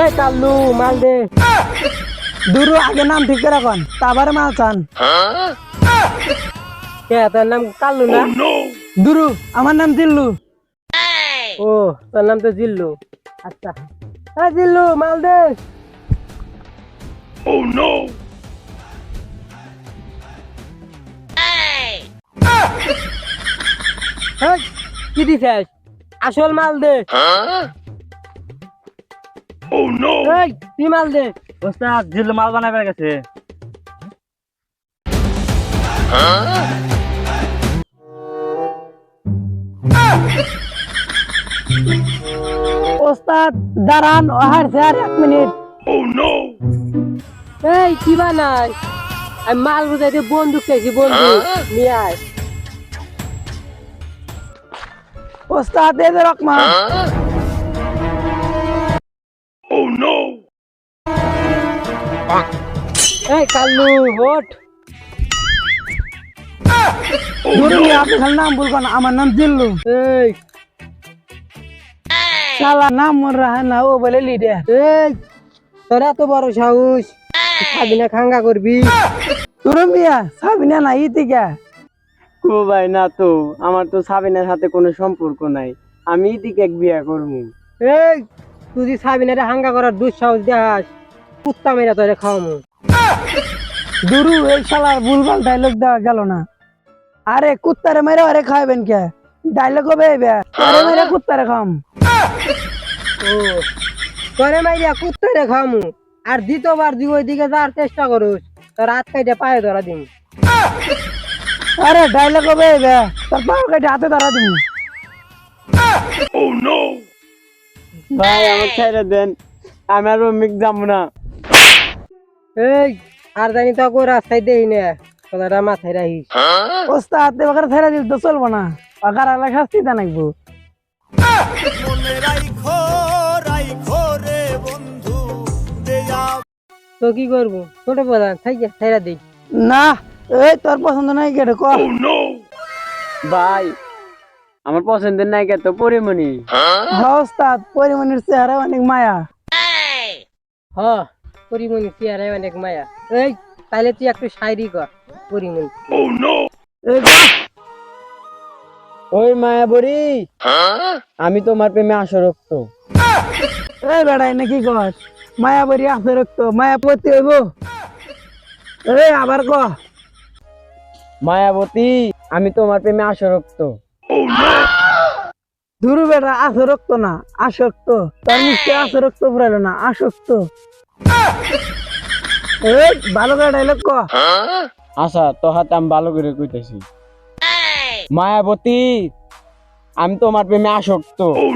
এই কাল্লু মাল দে দুরু আগে নাম ঠিক করে রাখন তারপরে মাল চান কে তোর নাম কাল্লু না দুরু আমার নাম জিল্লু ও তোর নাম তো জিল্লু। আচ্ছা। হ্যাঁ জিল্লু মাল দে। হ্যাঁ, কি দিছিস? আসল মাল দে। এই, তুই মাল দে? ওস্তাদ জিল্লু মাল বানাবে গেছে। ওস্তাদ, দাঁড়ান, ওহার স্যার, এক মিনিট। এই, কি বানাই? আমি মাল বুঝাইতে বন্দুক চাইছি, বন্দুক। নিয়ে আয়। ওস্তাদ, এই যে রকমা। এই কাল্লু হোট আপনি নাম বলবেন আমার নাম জিল্লু। এই শালা নাম মন রাখে না ও বলে লিডে। এই তোর এত বড় সাহস সাবিনা খাঙ্গা করবি? তোর মিয়া সাবিনা না ইতিকা। কো ভাই না তো আমার তো সাবিনার সাথে কোনো সম্পর্ক নাই। আমি দিকে এক বিয়া করব। এই তুই যদি সাবিনারে হাঙ্গা করার দুঃসাহস দেখাস কুত্তা মেরা তোরে খাওয়ামু। দুরু এই শালার ভুলভাল ডায়লগ দেওয়া গেল না। আরে কুত্তারে মেরে আরে খাওয়াবেন কে? ডায়লগ হবে এবার। আরে মেরে কুত্তারে খাম ও তোরে মাইরিয়া কুত্তারে খামু আর দ্বিতীয়বার তুই ওইদিকে যাওয়ার চেষ্টা করুস। তোর হাত কাইটে পায়ে ধরা দিম। আরে ডায়লগ হবে এবার। তোর পাও কাইটে হাতে ধরা দিম। ভাই আমার ছেড়ে দেন। আমি আর মিক যাব না। এই আর জানি তো রাস্তায় দেই না। কথাটা মাথায় রাখিস। ওস্তাদ দেবাকার ছেড়ে দিল তো চলবো না। আকার আলা শাস্তি তা নাকবো তো কি করব? ছোট থাইকে দিই না এই তোর পছন্দ নাই কেটে ক? ভাই আমার পছন্দের নায়িকা তো পরিমণি। হ্যাঁ ওস্তাদ পরিমণির চেহারা অনেক মায়া। হ পরিমণির চেহারা অনেক মায়া। এই তাহলে তুই একটু শায়রি কর পরিমণি। এই বাহ! ওই মায়াবরী আমি তোমার প্রেমে আসরক্ত। এই বেড়াই নাকি কর মায়াবরী আছে রক্ত মায়াপতি হইব? এই আবার ক? মায়াবতী আমি তোমার প্রেমে আসরক্ত। ধুরু বেড়া আছে রক্ত না আসক্ত। তার মুখে আছে রক্ত ফুরাইলো না আসক্ত। এই ভালো করে ডাইলগ ক। আচ্ছা তো হাতে আমি ভালো করে কইতেছি। মায়াবতী আমি তোমার প্রেমে আসক্ত। oh,